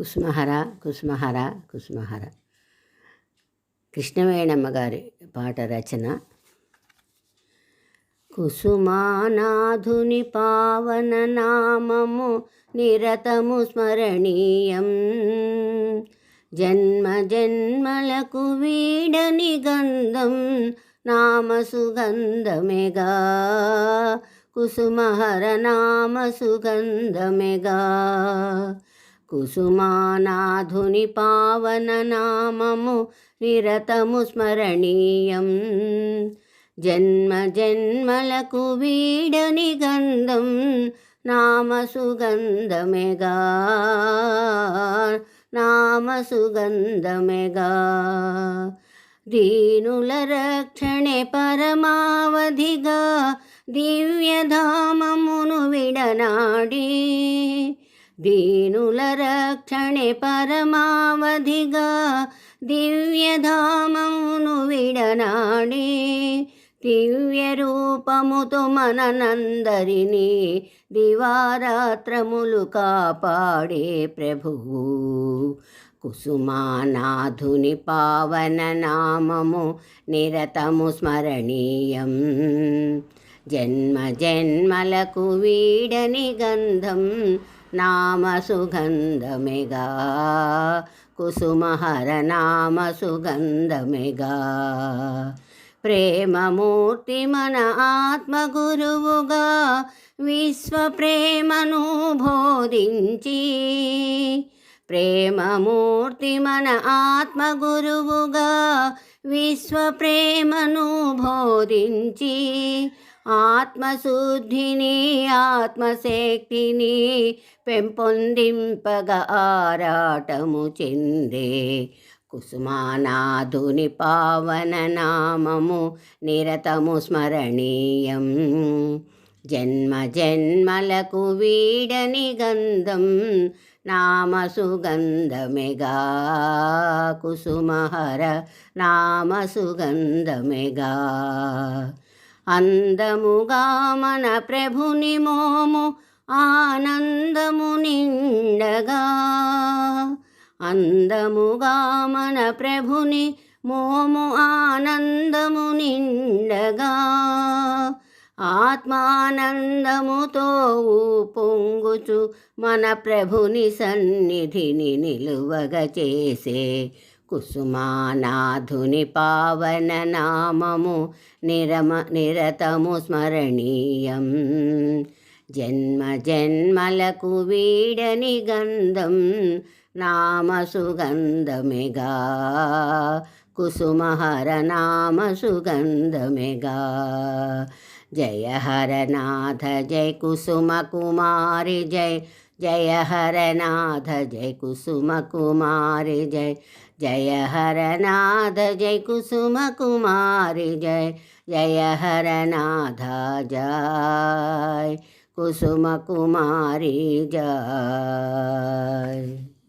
కుసుమహర కుసుమహర కుసుమహర. కృష్ణవేణమ్మ గారి పాట రచన. కుసుమానాధుని పావన నామము నిరతము స్మరణీయం. జన్మ జన్మలకు వీడని గంధం నామ సుగంధమెగా. కుసుమహర నామ సుగంధమెగా. కుసుమానాధుని పావన నామము నిరతము స్మరణీయం. జన్మ జన్మలకు వీడని గంధం నామ సుగంధమెగా నామ సుగంధమెగా దీనుల రక్షణే పరమావధిగా. దివ్యధామమును విడనాడి. దీనుల రక్షణే పరమావధిగా దివ్యధామమును విడనాడి. దివ్య రూపముతో మననందరినీ దివారాత్రములు కాపాడే ప్రభువు కుసుమానాధుని పావన నామము నిరతము స్మరణీయం. జన్మ జన్మలకు వీడని గంధం నామ సుగంధమెగా కుసుమహర నామ సుగంధమెగా ప్రేమమూర్తి మన ఆత్మగురువుగా విశ్వ ప్రేమను బోధించి ప్రేమమూర్తి మన ఆత్మగురువుగా విశ్వప్రేమను బోధించి ఆత్మశుద్ధిని ఆత్మశక్తిని పెంపొందింపగా ఆరాటము చెందే. కుసుమానాధుని పావన నామము నిరతము స్మరణీయం. జన్మ జన్మలకు వీడని గంధం నామ సుగంధమెగా కుసుమహర నామ సుగంధమెగా అందముగా మన ప్రభుని మోము ఆనందము నిండగా. అందముగా మన ప్రభుని మోము ఆనందము నిండగా. ఆత్మానందముతో పొంగుచు మన ప్రభుని సన్నిధిని నిలువగ చేసే కుసుమానాధుని పావన నామము నిరమ నిరతము స్మరణీయం. జన్మ జన్మలకు వీడని గంధం నామ సుగంధమెగా కుసుమహర నామ సుగంధమెగా जय हरनाथ जय कुसुमकुमारि जय जय हरनाथ जय कुसुमकुमारि जय जय हरनाथ जय कुसुमकुमारि जय जय हरनाथ जय कुसुमकुमारि जय।